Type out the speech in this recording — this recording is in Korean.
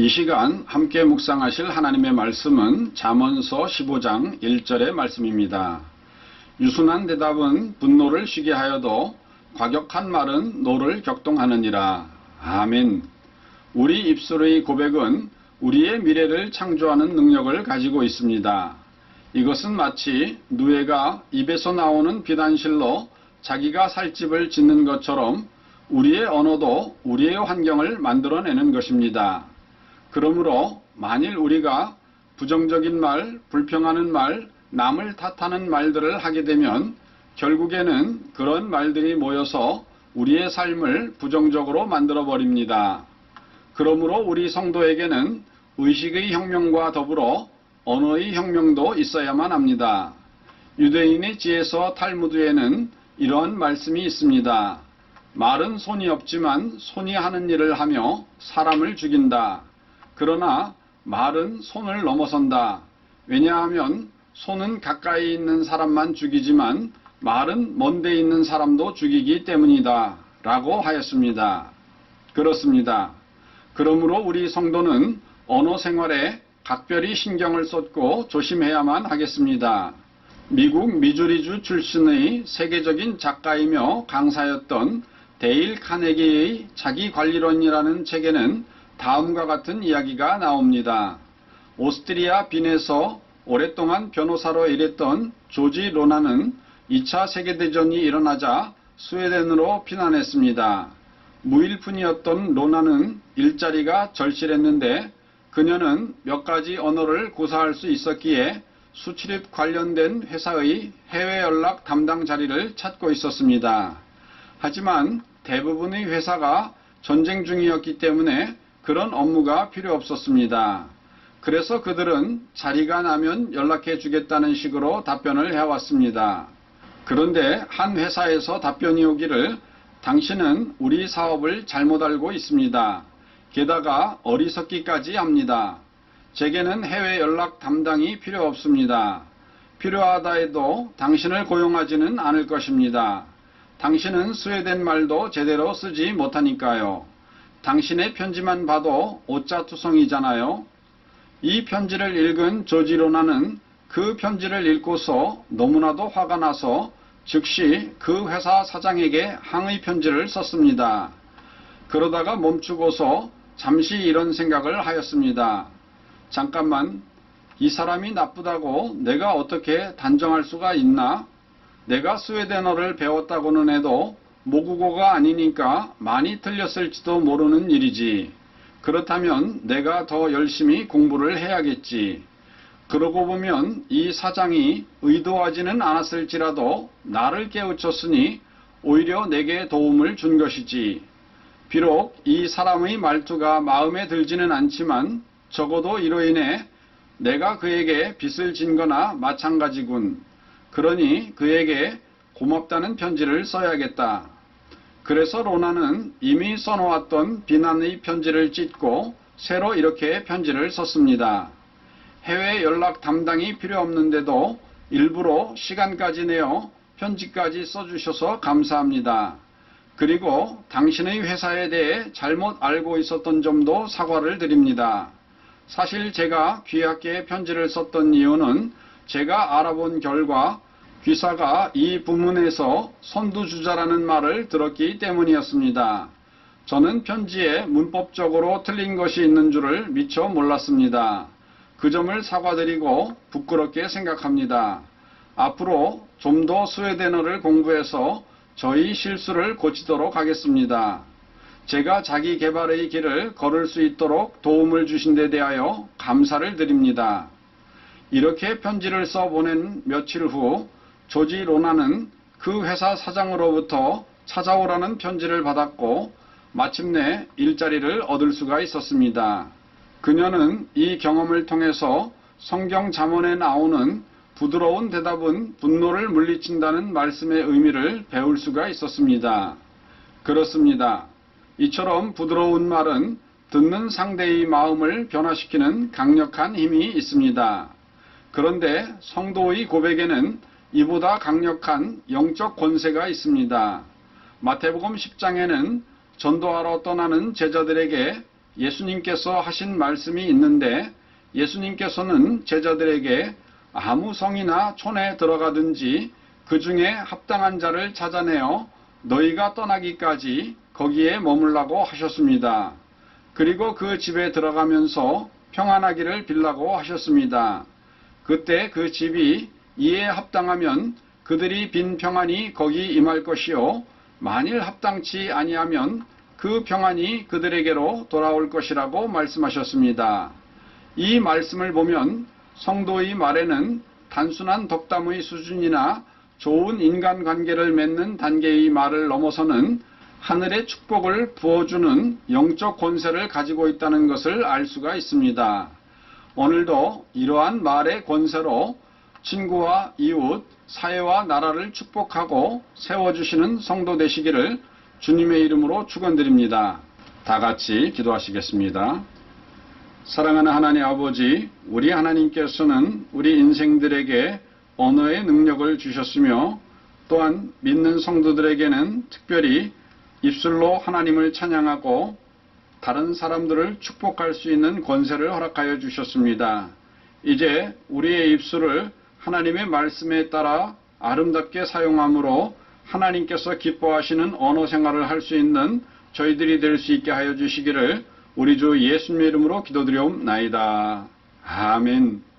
이 시간 함께 묵상하실 하나님의 말씀은 잠언서 15장 1절의 말씀입니다. 유순한 대답은 분노를 쉬게 하여도 과격한 말은 노를 격동하느니라. 아멘. 우리 입술의 고백은 우리의 미래를 창조하는 능력을 가지고 있습니다. 이것은 마치 누에가 입에서 나오는 비단실로 자기가 살 집을 짓는 것처럼 우리의 언어도 우리의 환경을 만들어내는 것입니다. 그러므로 만일 우리가 부정적인 말, 불평하는 말, 남을 탓하는 말들을 하게 되면 결국에는 그런 말들이 모여서 우리의 삶을 부정적으로 만들어 버립니다. 그러므로 우리 성도에게는 의식의 혁명과 더불어 언어의 혁명도 있어야만 합니다. 유대인의 지에서 탈무드에는 이러한 말씀이 있습니다. 말은 손이 없지만 손이 하는 일을 하며 사람을 죽인다. 그러나 말은 손을 넘어선다. 왜냐하면 손은 가까이 있는 사람만 죽이지만 말은 먼데 있는 사람도 죽이기 때문이다. 라고 하였습니다. 그렇습니다. 그러므로 우리 성도는 언어 생활에 각별히 신경을 쏟고 조심해야만 하겠습니다. 미국 미주리주 출신의 세계적인 작가이며 강사였던 데일 카네기의 자기관리론이라는 책에는 다음과 같은 이야기가 나옵니다. 오스트리아 빈에서 오랫동안 변호사로 일했던 조지 로나는 2차 세계대전이 일어나자 스웨덴으로 피난했습니다. 무일푼이었던 로나는 일자리가 절실했는데 그녀는 몇 가지 언어를 구사할 수 있었기에 수출입 관련된 회사의 해외 연락 담당 자리를 찾고 있었습니다. 하지만 대부분의 회사가 전쟁 중이었기 때문에 그런 업무가 필요 없었습니다. 그래서 그들은 자리가 나면 연락해 주겠다는 식으로 답변을 해왔습니다. 그런데 한 회사에서 답변이 오기를 당신은 우리 사업을 잘못 알고 있습니다. 게다가 어리석기까지 합니다. 제게는 해외 연락 담당이 필요 없습니다. 필요하다 해도 당신을 고용하지는 않을 것입니다. 당신은 스웨덴 말도 제대로 쓰지 못하니까요. 당신의 편지만 봐도 오자투성이잖아요. 이 편지를 읽은 조지로나는 그 편지를 읽고서 너무나도 화가 나서 즉시 그 회사 사장에게 항의 편지를 썼습니다. 그러다가 멈추고서 잠시 이런 생각을 하였습니다. 잠깐만, 이 사람이 나쁘다고 내가 어떻게 단정할 수가 있나? 내가 스웨덴어를 배웠다고는 해도 모국어가 아니니까 많이 틀렸을지도 모르는 일이지. 그렇다면 내가 더 열심히 공부를 해야겠지. 그러고 보면 이 사장이 의도하지는 않았을지라도 나를 깨우쳤으니 오히려 내게 도움을 준 것이지. 비록 이 사람의 말투가 마음에 들지는 않지만 적어도 이로 인해 내가 그에게 빚을 진 거나 마찬가지군. 그러니 그에게 고맙다는 편지를 써야겠다. 그래서 로나는 이미 써놓았던 비난의 편지를 찢고 새로 이렇게 편지를 썼습니다. 해외 연락 담당이 필요 없는데도 일부러 시간까지 내어 편지까지 써주셔서 감사합니다. 그리고 당신의 회사에 대해 잘못 알고 있었던 점도 사과를 드립니다. 사실 제가 귀하게 편지를 썼던 이유는 제가 알아본 결과 귀사가 이 부문에서 선두주자라는 말을 들었기 때문이었습니다. 저는 편지에 문법적으로 틀린 것이 있는 줄을 미처 몰랐습니다. 그 점을 사과드리고 부끄럽게 생각합니다. 앞으로 좀 더 스웨덴어를 공부해서 저희 실수를 고치도록 하겠습니다. 제가 자기 개발의 길을 걸을 수 있도록 도움을 주신 데 대하여 감사를 드립니다. 이렇게 편지를 써 보낸 며칠 후 조지 로나는 그 회사 사장으로부터 찾아오라는 편지를 받았고 마침내 일자리를 얻을 수가 있었습니다. 그녀는 이 경험을 통해서 성경 잠언에 나오는 부드러운 대답은 분노를 물리친다는 말씀의 의미를 배울 수가 있었습니다. 그렇습니다. 이처럼 부드러운 말은 듣는 상대의 마음을 변화시키는 강력한 힘이 있습니다. 그런데 성도의 고백에는 이보다 강력한 영적 권세가 있습니다. 마태복음 10장에는 전도하러 떠나는 제자들에게 예수님께서 하신 말씀이 있는데 예수님께서는 제자들에게 아무 성이나 촌에 들어가든지 그 중에 합당한 자를 찾아내어 너희가 떠나기까지 거기에 머물라고 하셨습니다. 그리고 그 집에 들어가면서 평안하기를 빌라고 하셨습니다. 그때 그 집이 이에 합당하면 그들이 빈 평안이 거기 임할 것이요 만일 합당치 아니하면 그 평안이 그들에게로 돌아올 것이라고 말씀하셨습니다. 이 말씀을 보면 성도의 말에는 단순한 덕담의 수준이나 좋은 인간관계를 맺는 단계의 말을 넘어서는 하늘의 축복을 부어주는 영적 권세를 가지고 있다는 것을 알 수가 있습니다. 오늘도 이러한 말의 권세로 친구와 이웃, 사회와 나라를 축복하고 세워주시는 성도 되시기를 주님의 이름으로 축원드립니다. 다 같이 기도하시겠습니다. 사랑하는 하나님 아버지, 우리 하나님께서는 우리 인생들에게 언어의 능력을 주셨으며 또한 믿는 성도들에게는 특별히 입술로 하나님을 찬양하고 다른 사람들을 축복할 수 있는 권세를 허락하여 주셨습니다. 이제 우리의 입술을 하나님의 말씀에 따라 아름답게 사용함으로 하나님께서 기뻐하시는 언어 생활을 할 수 있는 저희들이 될 수 있게 하여 주시기를 우리 주 예수님의 이름으로 기도드리옵나이다. 아멘.